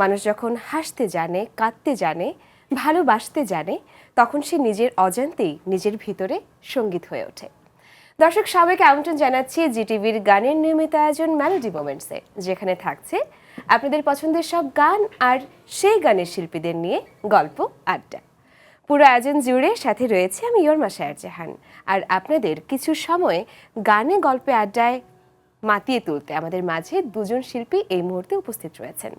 মানুষ যখন হাসতে জানে, কাঁদতে জানে, ভালোবাসতে জানে, তখন সে নিজের অজান্তেই নিজের ভিতরে সংগীত হয়ে ওঠে। দর্শক সবাইকে আমন্ত্রণ জানাচ্ছি জিটিভির গানের নিয়মিত আয়োজন মেলোডি মোমেন্টসে যেখানে থাকছে আপনাদের পছন্দের সব গান আর সেই গানের শিল্পীদের নিয়ে গল্প, আড্ডা। পুরো আয়োজন জুড়ে সাথে রয়েছে আমি ইয়র্মা শায়ার জাহান আর আপনাদের কিছু সময় গানে, গল্পে, আড্ডায় মাতিয়ে তুলতে আমাদের মাঝে দুজন শিল্পী এই মুহূর্তে উপস্থিত রয়েছেন।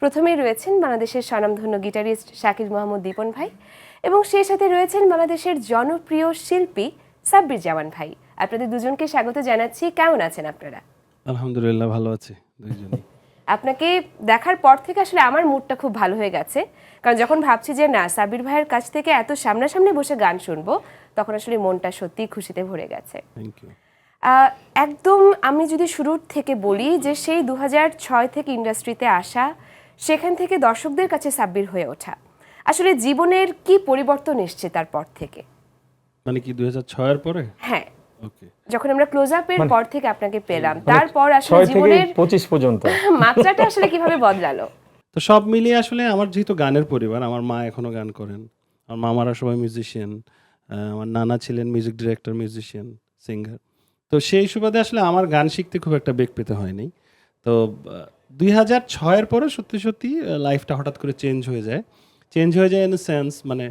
প্রথমেই রয়েছেন বাংলাদেশের স্বনামধন্য গিটারিস্ট শাকির মোহাম্মদ দীপন ভাই এবং সেই সাথে রয়েছেন বাংলাদেশের জনপ্রিয় শিল্পী সাব্বির জামান ভাই। আপনাদের দুজনকে স্বাগত জানাচ্ছি। কেমন আছেন আপনারা? আলহামদুলিল্লাহ ভালো আছি দুইজনই। আপনাকে দেখার পর থেকে আসলে আমার মুডটা খুব ভালো হয়ে গেছে। কারণ যখন ভাবছি যে না সাবির ভাইয়ের কাছ থেকে এত সামনাসামনি বসে গান শুনব তখন আসলে মনটা সত্যিই খুশিতে ভরে গেছে। একদম আমি যদি শুরুর থেকে বলি যে সেই দু ছয় থেকে ইন্ডাস্ট্রিতে আসা সেখান থেকে দর্শকদের কাছে সাব্বির হয়ে ওঠা। আসলে জীবনের কি পরিবর্তন এসছে তারপর থেকে? মানে কি দুই হাজার ছয়ের পরে? হ্যাঁ। ওকে। যখন আমরা ক্লোজ আপের পর থেকে আপনাকে পেলাম তারপর আসলে জীবনের পঁচিশ পর্যন্ত। মাত্রাটা আসলে কীভাবে বদলালো? তো সব মিলিয়ে আসলে আমার যেহেতু গানের পরিবার আমার মা এখনও গান করেন। আমার মামারা সবাই মিউজিশিয়ান আমার নানা ছিলেন মিউজিক ডিরেক্টর মিউজিশিয়ান সিঙ্গার তো সেই সুবাদে আসলে আমার গান শিখতে খুব একটা বেগ পেতে হয়নি। তো দুই হাজার ছয়ের পরে সত্যি সত্যি লাইফটা হঠাৎ করে চেঞ্জ হয়ে যায়। চেঞ্জ হয়ে যায় ইন সেন্স মানে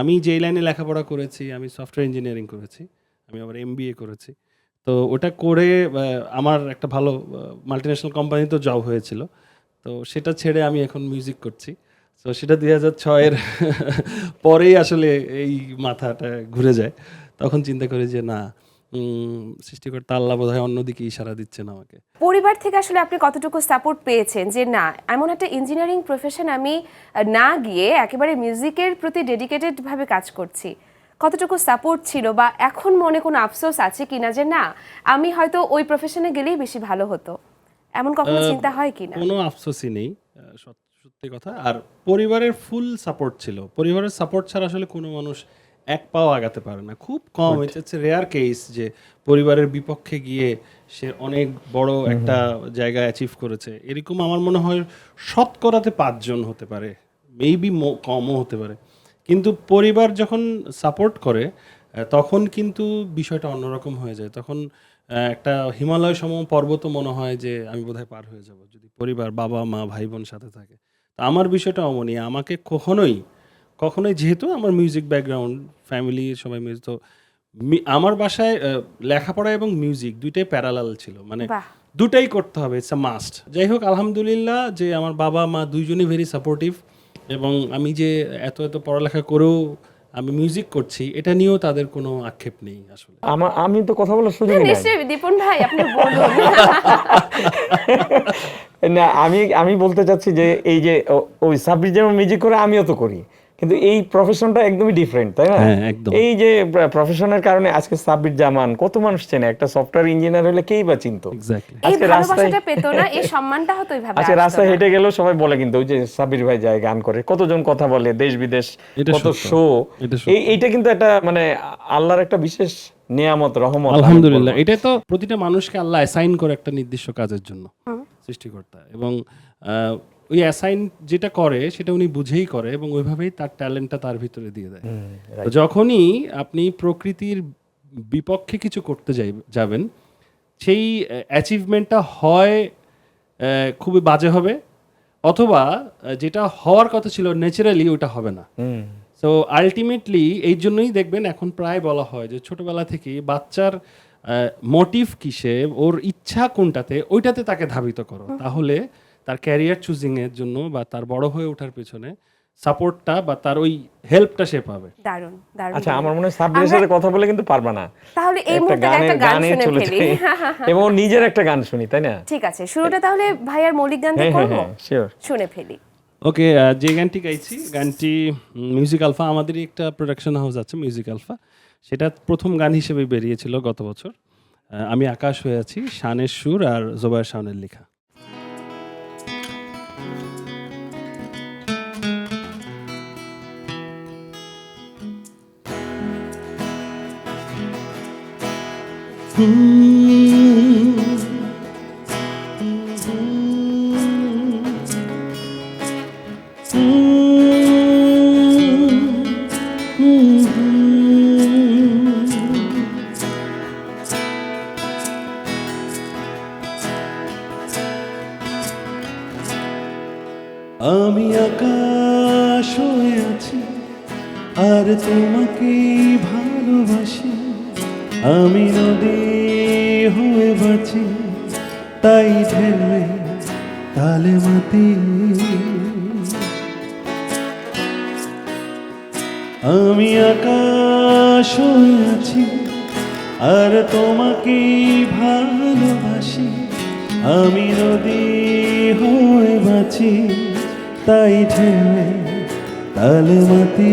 আমি যেই লাইনে লেখাপড়া করেছি, আমি সফটওয়্যার ইঞ্জিনিয়ারিং করেছি, আমি আবার এম করেছি। তো ওটা করে আমার একটা ভালো মাল্টিন্যাশনাল কোম্পানিতে জব হয়েছিল। তো সেটা ছেড়ে আমি এখন মিউজিক করছি। তো সেটা দুই হাজার ছয়ের পরেই আসলে এই মাথাটা ঘুরে যায়। তখন চিন্তা করি যে, না সৃষ্টিকর্তা আল্লাহ বোধ হয় অন্যদিকে ইশারা দিচ্ছেন আমাকে। পরিবার থেকে আসলে আপনি কতটুকু সাপোর্ট পেয়েছেন যে না এমন একটা ইঞ্জিনিয়ারিং প্রফেশন আমি না গিয়ে একেবারে মিউজিকের প্রতি ডেডিকেটেড ভাবে কাজ করছি। কতটুকু সাপোর্ট ছিল বা এখন মনে কোনো আফসোস আছে কিনা যে না আমি হয়তো ওই প্রফেশনে গেলেই বেশি ভালো হতো? এমন কখনো চিন্তা হয় কিনা? কোনো আফসোসই নেই সত্যি কথা। আর পরিবারের ফুল সাপোর্ট ছিল। পরিবারের সাপোর্ট ছাড়া আসলে কোনো মানুষ এক পাও আগাতে পারে না। খুব কম। হচ্ছে রেয়ার কেস যে পরিবারের বিপক্ষে গিয়ে সে অনেক বড় একটা জায়গা অ্যাচিভ করেছে। এরকম আমার মনে হয় শতকরাতে পাঁচজন হতে পারে। মেবি কমও হতে পারে। কিন্তু পরিবার যখন সাপোর্ট করে তখন কিন্তু বিষয়টা অন্যরকম হয়ে যায়। তখন একটা হিমালয় সম পর্বত মনে হয় যে আমি বোধহয় পার হয়ে যাব যদি পরিবার বাবা মা ভাই বোন সাথে থাকে। তো আমার বিষয়টা অমনি। আমাকে কখনোই কখনোই যেহেতু আমার মিউজিক ব্যাকগ্রাউন্ড ফ্যামিলি সবাই মিউজিক তো মি- আমার বাসায় লেখাপড়া এবং মিউজিক দুইটাই প্যারালাল ছিল। মানে দুটাই করতে হবে ইটস আ মাস্ট যাই হোক আলহামদুলিল্লাহ যে আমার বাবা মা দুইজনই ভেরি সাপোর্টিভ এবং আমি যে এত এত পড়ালেখা করেও আমি মিউজিক করছি এটা নিয়েও তাদের কোনো আক্ষেপ নেই আসলে। আমার আমি তো কথা বলার সুযোগই নাই। নিশ্চয়ই দীপন ভাই আপনি বলুন। না আমি আমি বলতে চাচ্ছি যে এই যে ওই সাব্বির যেমন মিউজিক করে আমিও তো করি। কিন্তু এই প্রফেশনটা একদমই ডিফারেন্ট তাই না? হ্যাঁ, এই যে প্রফেশনের কারণে আজকে সাব্বির জামান কত মানুষ চেনে? একটা সফটওয়্যার ইঞ্জিনিয়ার হলে কেই বা চিনতো? এক্স্যাক্টলি আজকে রাস্তায়- পেতো না এই সম্মানটা হতো এইভাবে আজকে রাস্তায় হেঁটে গেলেও সবাই বলে কিন্তু ওই যে সাব্বির ভাই যায় গান করে কতজন কথা বলে দেশ বিদেশ এটা কত শো এই এইটা কিন্তু একটা মানে আল্লাহর একটা বিশেষ নিয়ামত রহমত আলহামদুলিল্লাহ। এটাই তো প্রতিটা মানুষকে আল্লাহ অ্যাসাইন করে একটা নির্দিষ্ট কাজের জন্য সৃষ্টিকর্তা। এবং আহ, ওই অ্যাসাইন যেটা করে সেটা উনি বুঝেই করে এবং ওইভাবেই তার ট্যালেন্টটা তার ভিতরে দিয়ে দেয়। তো যখনই আপনি প্রকৃতির বিপক্ষে কিছু করতে যাই যাবেন সেই অ্যাচিভমেন্টটা হয় খুবই বাজে হবে অথবা যেটা হওয়ার কথা ছিল ন্যাচারালি ওটা হবে না। সো আলটিমেটলি এই জন্যই দেখবেন এখন প্রায় বলা হয় যে ছোটবেলা থেকে বাচ্চার মোটিভ কিসে ওর ইচ্ছা কোনটাতে ওইটাতে তাকে ধাবিত করো। তাহলে তার ক্যারিয়ার চুজিং এর জন্য বা তার বড় হয়ে ওঠার পেছনে সাপোর্টটা বা তার ওই হেল্পটা সে পাবে। দারুণ দারুণ আচ্ছা আমার মনে হয় সাব্বিরের সাথে কথা বলে কিন্তু পারবা না। তাহলে এই মুহূর্তে একটা গান শুনে ফেলি। এবং নিজের একটা গান শুনি তাই না? ঠিক আছে শুরুটা তাহলে ভাইয়ার মৌলিক গান দিয়ে হ্যাঁ হ্যাঁ করব? হ্যাঁ শিওর শুনে ফেলি। ওকে যে গানটি গাইছি গানটি মিউজিক আলফা আমাদেরই একটা প্রোডাকশন হাউস আছে মিউজিক আলফা সেটা প্রথম গান হিসেবে বেরিয়েছিল গত বছর। আহ, আমি আকাশ হয়ে আছি শানের সুর আর জোবায়ের শানের লেখা। আমি আকাশ হয়ে আছি আর তোমাকে ভালোবাসি। আমি নদী হয়ে বাঁচি, তাই ঢেলে তালে মাতি আমি আকাশ হয়ে আছি, আর তোমাকে ভালোবাসি। আমি নদী হয়ে বাঁচি, তাই ঢেলে তালে মাতি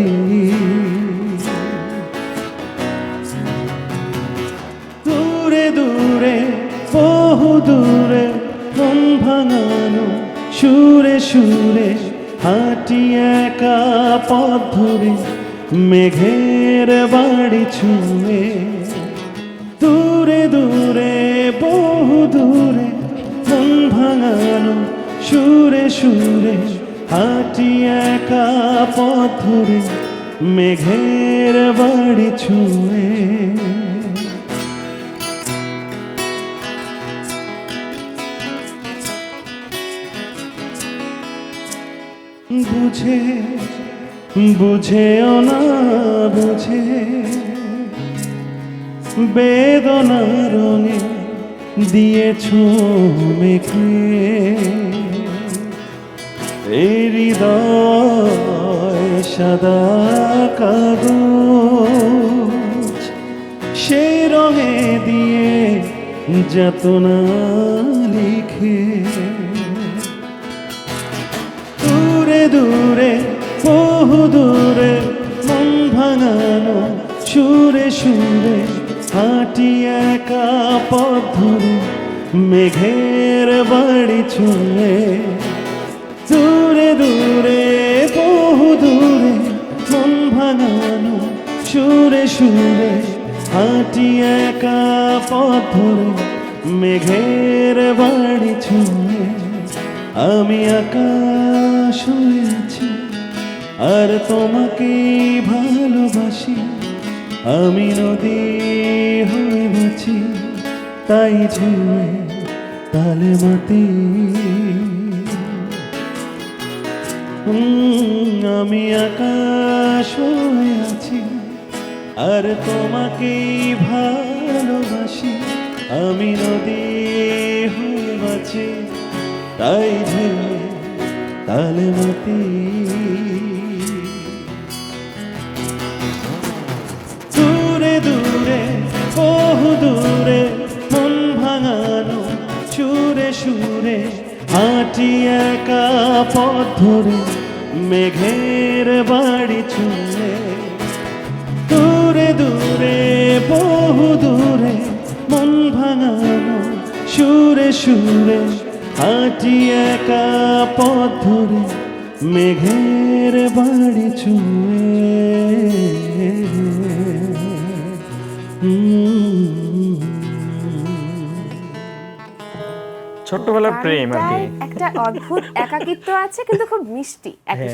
দূরে বহু দূরে, মন ভাঙানো সুরে সুরে, হাঁটি একা পথ ধরে, মেঘের বাড়ি ছুঁয়ে। দূরে দূরে, বহু দূরে, মন ভাঙানো সুরে সুরে, হাঁটি একা পথ ধরে, মেঘের বাড়ি ছুঁয়ে। বুঝে, বুঝেও না, বুঝে। বেদনা রঙে দিয়েছ মেখে। এই হৃদয় সাদা কাগজ, সেই রঙে দিয়ে যাতনা লিখে। দূরে, বহু দূরে, মন ভাঙানো সুরে সুরে, হাঁটি একা পথ মেঘের বাড়ি ছুঁয়ে। দূরে দূরে, বহু দূরে, মন ভাঙানো সুরে সুরে, হাঁটি একা পথ মেঘের বাড়ি ছুঁয়ে। আমি আকাশ হয়ে আছি আর তোমাকে ভালোবাসি। আমি নদী হয়ে বাঁচি, তাই ঝুয়ে তালে মাতি আমি আকাশ হয়ে আছি, আর তোমাকে ভালোবাসি। আমি নদী হয়ে বাঁচি, তাই ঝেলে তালে মাতি দূরে দূরে, বহু দূরে, মন ভাঙানো সুরে সুরে, হাঁটি একা পথ ধরে, মেঘের বাড়ি ছুঁয়ে দূরে দূরে, বহু দূরে, মন ভাঙানো সুরে সুরে হাঁটি একা পথ ধরে মেঘের বাড়ি ছুঁয়ে। ছোটবেলার প্রেম আর কি। একটা অদ্ভুত একাকিত্ব আছে কিন্তু খুব মিষ্টি একই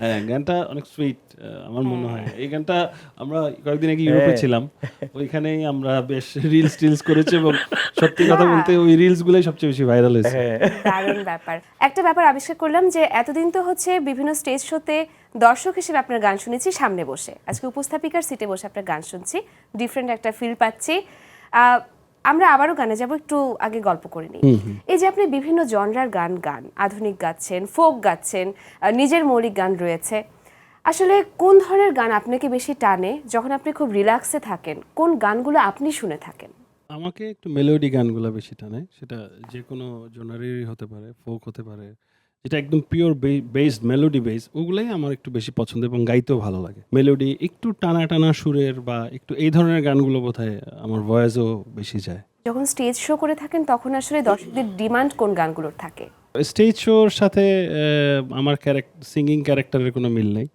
হ্যাঁ। গানটা অনেক সুইট আমার মনে হয়। এই গানটা আমরা কয়েকদিন আগে ইউরোপে ছিলাম। ওইখানেই আমরা বেশ রিলস টিলস করেছি এবং সত্যি কথা বলতে ওই রিলস গুলোই সবচেয়ে বেশি ভাইরাল হয়েছে। দারুণ ব্যাপার। একটা ব্যাপার আবিষ্কার করলাম যে এতদিন তো হচ্ছে বিভিন্ন স্টেজ শোতে দর্শক হিসেবে আপনার গান শুনেছি সামনে বসে। আজকে উপস্থাপিকার সিটে বসে আপনার গান শুনছি। ডিফারেন্ট একটা ফিল পাচ্ছি। আহ, আমরা আবারও গানে যাব একটু আগে গল্প করে নিই। এই যে আপনি বিভিন্ন জনরার গান গান আধুনিক গাচ্ছেন ফোক গাচ্ছেন নিজের মৌলিক গান রয়েছে। আসলে কোন ধরনের গান আপনাকে বেশি টানে যখন আপনি খুব রিল্যাক্সে থাকেন? কোন গানগুলো আপনি শুনে থাকেন? আমাকে একটু মেলোডি গানগুলো বেশি টানে। সেটা যে কোনো জনারেরই হতে পারে ফোক হতে পারে যেটা একদম পিওর বেসড মেলোডি বেস ওগুলাই আমার একটু বেশি পছন্দ এবং গাইতেও ভালো লাগে। মেলোডি একটু টানা টানা সুরের বা একটু এই ধরনের গানগুলো বোধহয় আমার ভয়েসও বেশি যায়। যখন স্টেজ শো করে থাকেন তখন আসলে দর্শকদের ডিমান্ড কোন গানগুলোর থাকে? স্টেজ শোর সাথে আমার সিঙ্গিং ক্যারেক্টারের কোনো মিল নেই।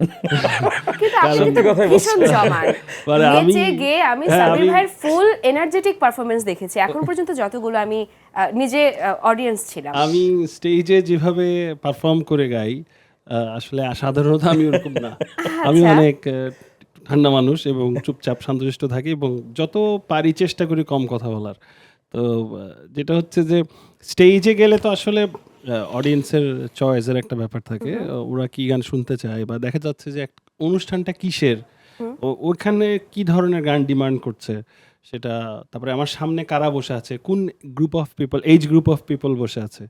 মানে আমি- গেয়ে আমি হ্যাঁ, সাবির ভাইয়ের ফুল এনার্জেটিক পারফরমেন্স দেখেছি। এখন পর্যন্ত যতগুলো আমি নিজে অডিয়েন্স ছিলাম। আমি স্টেজে যেভাবে পারফর্ম করে গাই আসলে সাধারণত আমি ওরকম না। আমি আচ্ছা। অনেক ঠান্ডা মানুষ এবং চুপচাপ শান্তশিষ্ট থাকি এবং যত পারি চেষ্টা করি কম কথা বলার। তো যেটা হচ্ছে যে স্টেজে গেলে তো আসলে অডিয়েন্সের চয়েসের একটা ব্যাপার থাকে। ওরা কি গান শুনতে চায় বা দেখা যাচ্ছে যে এক- অনুষ্ঠানটা কিসের? ওইখানে কি ধরনের গান ডিমান্ড করছে? সেটা তারপরে আমার সামনে কারা বসে আছে? কোন group of people age group of people বসে আছে?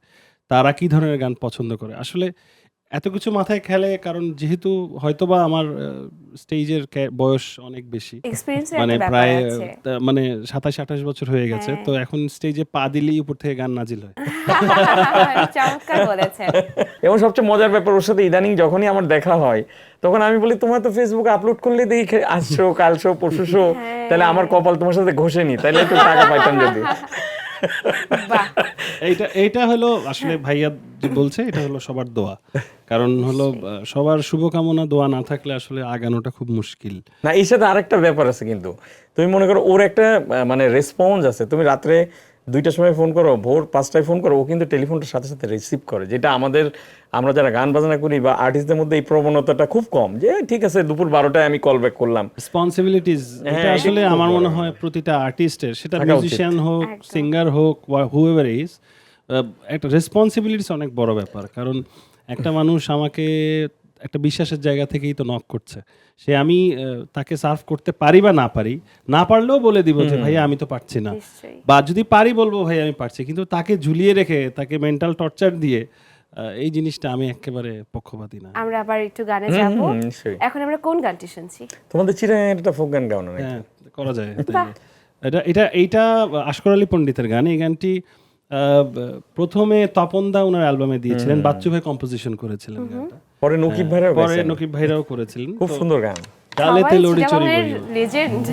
তারা কি ধরনের গান পছন্দ করে? আসলে এত কিছু মাথায় খেলে কারণ যেহেতু হয়তোবা আমার স্টেজের বয়স অনেক বেশি। মানে প্রায় মানে সাতাশ আঠাশ বছর হয়ে গেছে হ্যাঁ। তো এখন স্টেজে পা দিলেই উপর থেকে গান নাজিল হয়। এবং সবচেয়ে মজার ব্যাপার ওর সাথে ইদানিং যখনই আমার দেখা হয় তখন আমি বলি তোমার তো ফেসবুকে আপলোড করলে দেখি আসছো কাল শো পরশু শো তাহলে আমার কপাল তোমার সাথে ঘষেনি তাহলে একটু টাকা পাইতাম যদি। এইটা এইটা হলো আসলে ভাইয়া যে বলছে এটা হলো সবার দোয়া। কারণ হলো আহ, সবার শুভকামনা দোয়া না থাকলে আসলে আগানোটা খুব মুশকিল। না এর সাথে আরেকটা ব্যাপার আছে কিন্তু। তুমি মনে করো ওর একটা মানে রেসপন্স আছে। তুমি রাত্রে দুইটার সময় ফোন করো ভোর পাঁচটায় ফোন করো ও কিন্তু টেলিফোনটার সাথে সাথে রিসিভ করে যেটা আমাদের আমরা যারা গান বাজনা করি বা আর্টিস্টদের মধ্যে এই প্রবণতাটা খুব কম যে ঠিক আছে দুপুর বারোটায় আমি কল ব্যাক করলাম। রেসপন্সিবিলিটিস হ্যাঁ, এটা আসলে আমার মনে হয় প্রতিটা আর্টিস্টের সেটা মিউজিশিয়ান হোক সিঙ্গার হোক হুএভার ইজ একটা রেসপন্সিবিলিটিস অনেক বড় ব্যাপার। কারণ একটা মানুষ আমাকে একটা বিশ্বাসের জায়গা থেকেই তো নক করছে। সে আমি আহ, তাকে সার্ভ করতে পারি বা না পারি না পারলেও বলে দিব যে ভাইয়া আমি তো পারছি না। বা যদি পারি বলব ভাই আমি পারছি। কিন্তু তাকে ঝুলিয়ে রেখে তাকে মেন্টাল টর্চার দিয়ে এই জিনিসটা আমি একেবারে পক্ষপাতী না। আমরা আবার একটু গানে যাব। এখন আমরা কোন গানটি শুনছি? তোমাদের চিরাং একটা ফোক গান গাও না নাকি? হ্যাঁ করা যায়। এটা এটা এইটা আশকর আলী পণ্ডিতের গান। এই গানটি প্রথমে তপনদা ওনার অ্যালবামে দিয়েছিলেন। বাচ্চু ভাই কম্পোজিশন করেছিলেন গানটা। পরে নকিব ভাইরাও পরে নকিব ভাইরাও করেছিলেন খুব সুন্দর গান। ডালেতে লড়ি চড়ি বইও লেজেন্ড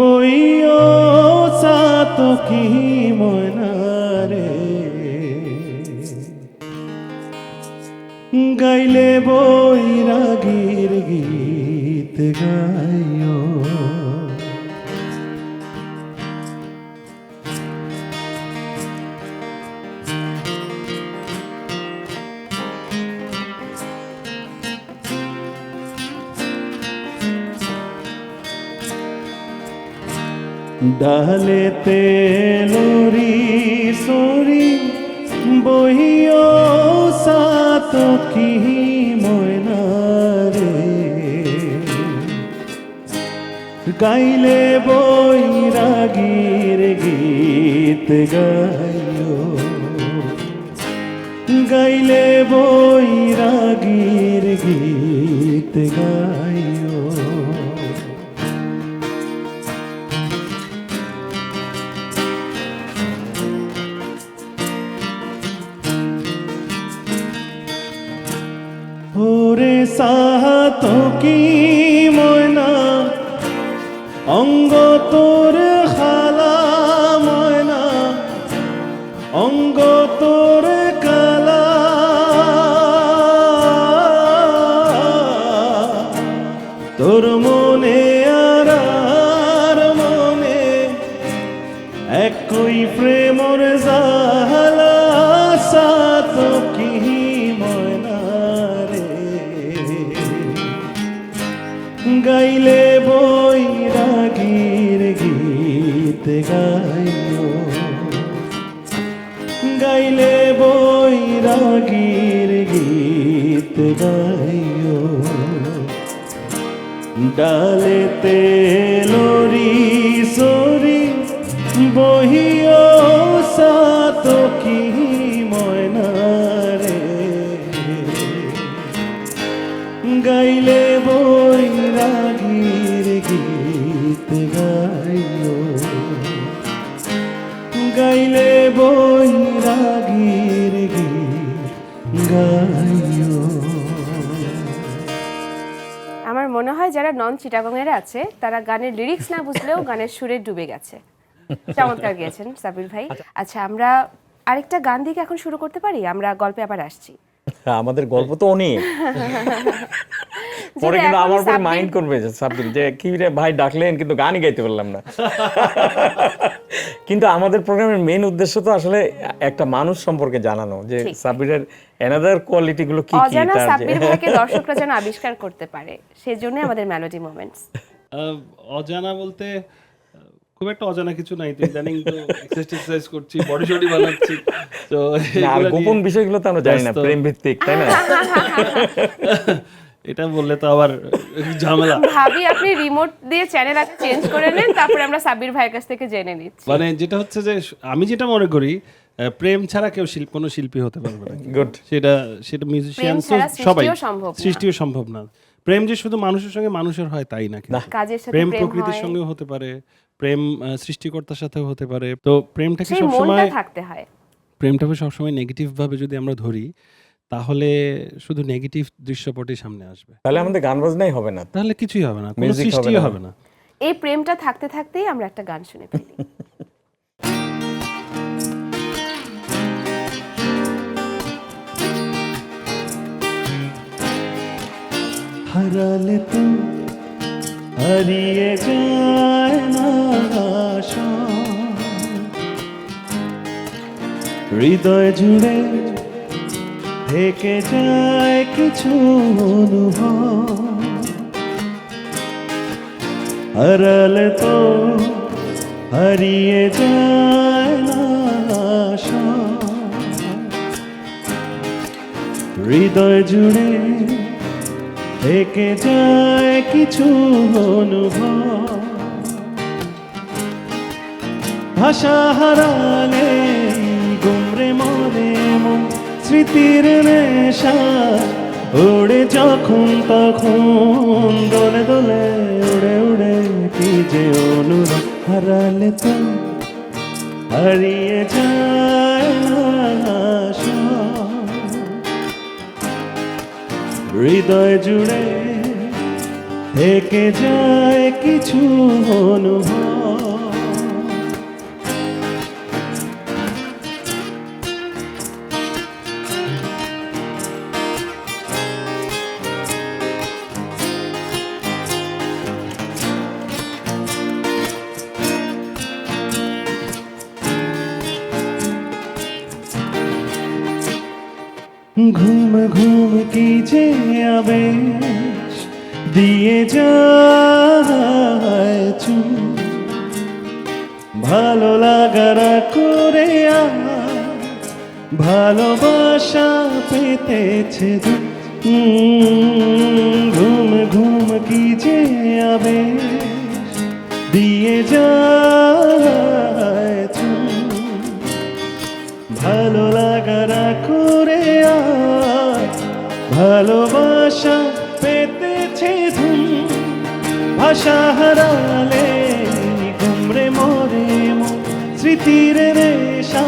বইও সাত কি মনারে গাইলে বৈরাগীর গীত। গাইও ডালেতে লরি সরি বহিও সাত কি গাইলে বৈরাগীর গীত গাইও। গাইলে বৈরাগীর গীত গাইও। ওরে সাহাত কি ময়না অঙ্গ গাইলে বৈরাগীর গীত গাইও। ডালেতে লরি হয় যারা নন চিটাগংয়ের আছে তারা গানের লিরিক্স না বুঝলেও গানের সুরে ডুবে গেছে। চমৎকার গিয়েছেন সাবির ভাই। আচ্ছা। আমরা আরেকটা গান দিকে এখন শুরু করতে পারি? আমরা গল্পে আবার আসছি। আমাদের গল্প তো অনেক। পরে কিন্তু আমার উপরে মাইন্ড করবে যে সাব্বির যে কি রে ভাই ডাকলেন কিন্তু গানই গাইতে পারলাম না কিন্তু আমাদের প্রোগ্রামের মেইন উদ্দেশ্য তো আসলে একটা মানুষ সম্পর্কে জানানো যে ঠিক। সাব্বিরের এনাদার কোয়ালিটি গুলো কি কি তার যে সাব্বির ভাইকে দর্শকরা যেন আবিষ্কার করতে পারে সেজন্য আমাদের মেলোডি মোমেন্টস অজানা বলতে খুব একটা অজানা কিছু নাই তো ইদানিং তো এক্সারসাইজ করছি বডি শডি বানাচ্ছি তো আর গোপন বিষয়গুলো তো আমরা জানি না। প্রেম ভিত্তিক তাই না এটা বললে তো আবার ঝামেলা। ভাবি আপনি রিমোট দিয়ে চ্যানেল আগে চেঞ্জ করে নেন তারপরে আমরা সাব্বির ভাইয়ের কাছ থেকে জেনে নিচ্ছি। মানে যেটা হচ্ছে যে আমি যেটা মনে করি প্রেম ছাড়া কেউ শিল্প কোনো শিল্পী হতে পারবে না। গুড সেটা সেটা মিউজিশিয়ান তো সবাই সৃষ্টিও সম্ভব না। সৃষ্টিও সম্ভব না। প্রেম যে শুধু মানুষের সঙ্গে মানুষের হয় তাই না কাজের সাথে প্রেম প্রকৃতির সঙ্গেও হতে পারে প্রেম সৃষ্টিকর্তার সাথেও হতে পারে। তো প্রেমটাকে সবসময় থাকতে হয়। প্রেমটাকে সবসময় নেগেটিভ ভাবে যদি আমরা ধরি তাহলে শুধু নেগেটিভ দৃশ্যপটই সামনে আসবে। তাহলে আমাদের গান বাজনাই হবে না। তাহলে কিছুই হবে না কোনো Music হবে সৃষ্টিও না। হবে না। এই প্রেমটা থাকতে থাকতেই আমরা একটা গান শুনে ফেলি। হারালে তো হারিয়ে যায় না আশা। হৃদয় জুড়ে থেকে যায় কিছু অনুভব। হারালে তো হারিয়ে যায় না হৃদয় জুড়ে থেকে যায় কিছু অনুভব। ভাষা হারালে গুমরে মরে মন স্মৃতির নেশা উড়ে যখন তখন দোলে দোলে উড়ে উড়ে কি যে অনুরাগ হারালে তো হারিয়ে যায় হৃদয় জুড়ে থেকে যায় কিছু অনুভব। ঘুম কি যে আবেশ দিয়ে যায়। ভালো লাগার করে ভালোবাসা পেতেছে ঘুম ঘুম কি যে আবেশ দিয়ে যায় ভালোবাসা পেতেছে ধুম ভাষা হারালে গুমরে মরে স্মৃতির রেশা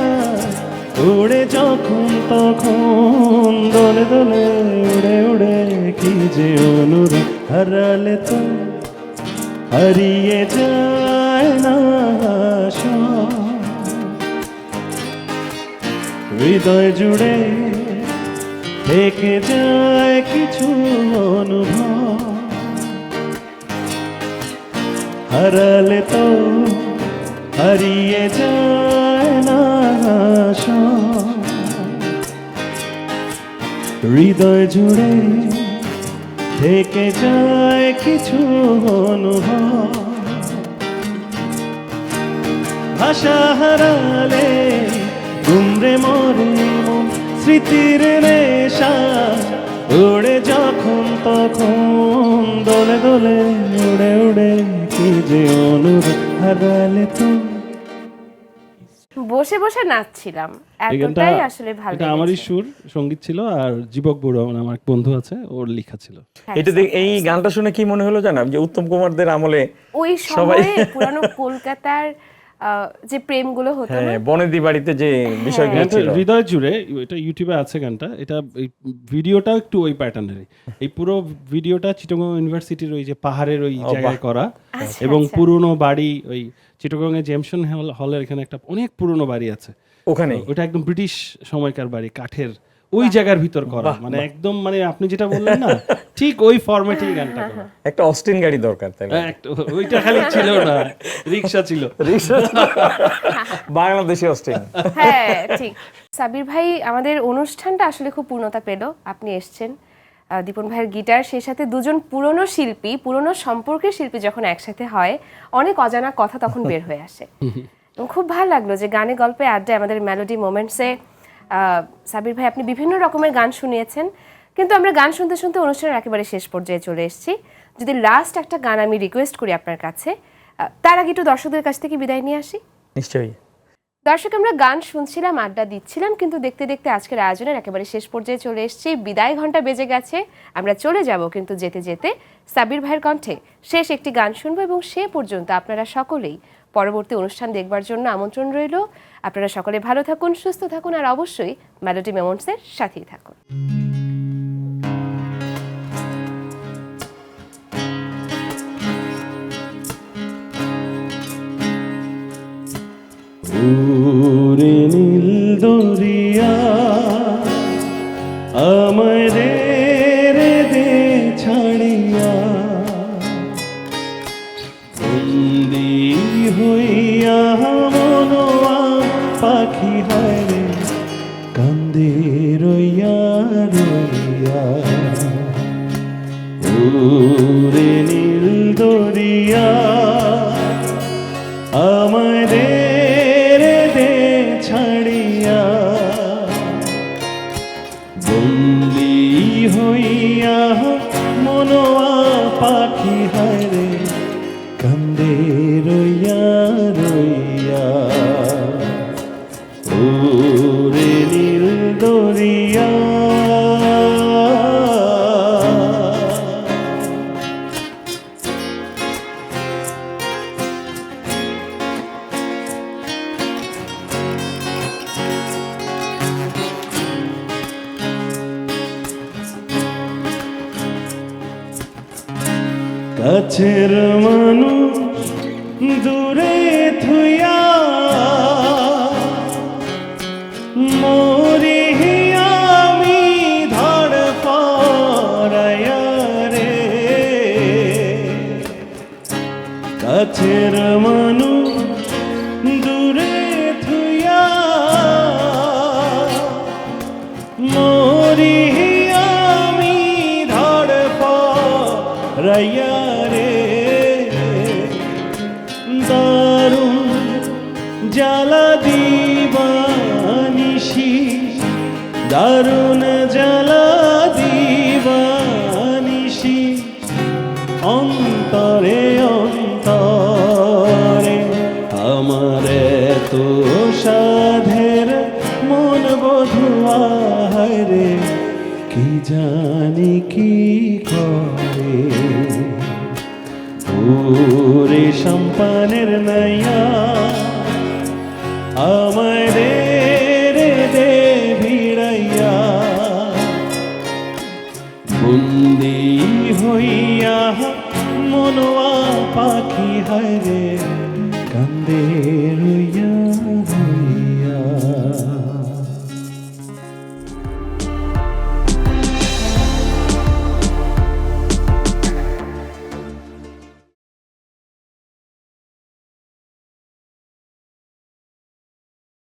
উড়ে যখন তখন দোলে দোলে উড়ে উড়ে কি যে অনুরাগ হারালে তো হারিয়ে যায় না। হৃদয় জুড়ে থেকে যায় কিছু অনুভব হারালে তো হারিয়ে যায় না হৃদয় জুড়ে থেকে যায় কিছু অনুভব ভাষা হারালে গুমরে মরে মন স্মৃতির রেশা উড়ে যখন তখন দোলে দোলে উড়ে উড়ে কি যে অনুরোধ হারালে তো? বসে বসে নাচছিলাম। এতটাই আসলে ভালো এটা আমারই সুর সংগীত ছিল আর জীবক বড়ুয়া মানে আমার এক বন্ধু আছে ওর লেখা ছিল। হ্যাঁ, এটা দেখ এই গানটা শুনে কি মনে হলো জানাম যে উত্তম কুমারদের আমলে ওই সবাই- সময়ে পুরানো কলকাতার যে প্রেমগুলো হতো হ্যাঁ বনেদি বাড়িতে যে বিষয়গুলো গানটা ছিল। হৃদয় জুড়ে এটা ইউটিউবে আছে গানটা। এটা এই ভিডিওটা একটু ওই প্যাটার্নেরই এই পুরো ভিডিওটা চিটাগং ইউনিভার্সিটির ওই যে পাহাড়ের ওই জায়গায় করা আচ্ছা, এবং আচ্ছা। পুরনো বাড়ি ওই চিটাগং এর জেমসন হল হলের এখানে একটা অনেক পুরনো বাড়ি আছে। ওখানে ওটা একদম ব্রিটিশ সময়কার বাড়ি কাঠের। ওই জায়গার ভিতর করা মানে একদম মানে আপনি যেটা বললেন না ঠিক ওই ফরম্যাটেই গানটা করা। একটা অস্টিন গাড়ি দরকার তাই না? হ্যাঁ, একটা- ওইটা খালি ছিল না রিক্সা ছিল। বাংলাদেশি অস্টিন হ্যাঁ ঠিক। সাবির ভাই আমাদের অনুষ্ঠানটা আসলে খুব পূর্ণতা পেল। আপনি এসছেন। দীপন ভাইয়ের গিটার সেই সাথে দুজন পুরনো শিল্পী পুরনো সম্পর্কের শিল্পী যখন একসাথে হয় অনেক অজানা কথা তখন বের হয়ে আসে। খুব ভালো লাগল যে গানে গল্পে আড্ডায় আমাদের মেলোডি মোমেন্টসে সাবির ভাই আপনি বিভিন্ন রকমের গান শুনিয়েছেন কিন্তু আমরা গান শুনতে শুনতে অনুষ্ঠানের একেবারে শেষ পর্যায়ে চলে এসেছি। যদি লাস্ট একটা গান আমি রিকোয়েস্ট করি আপনার কাছে তার আগে একটু দর্শকদের কাছ থেকে বিদায় নিয়ে আসি। নিশ্চয়ই। দর্শক আমরা গান শুনছিলাম আড্ডা দিচ্ছিলাম কিন্তু দেখতে দেখতে আজকের আয়োজনের একেবারে শেষ পর্যায়ে চলে এসেছি। বিদায় ঘণ্টা বেজে গেছে আমরা চলে যাব কিন্তু যেতে যেতে সাবির ভাইয়ের কণ্ঠে। শেষ একটি গান শুনব এবং সে পর্যন্ত আপনারা সকলেই পরবর্তী অনুষ্ঠান দেখবার জন্য আমন্ত্রণ রইল। আপনারা সকলে ভালো থাকুন, সুস্থ থাকুন আর অবশ্যই মেলোডি মেমন্টসের সাথেই থাকুন। ওরে Atera ধোয়া রে কি জানি কি করে? ওরে সম্পানের নাইয়া আমায় রে, দে ভিড়াইয়া। বন্দি হইয়া মনোয়া পাখি হায় রে।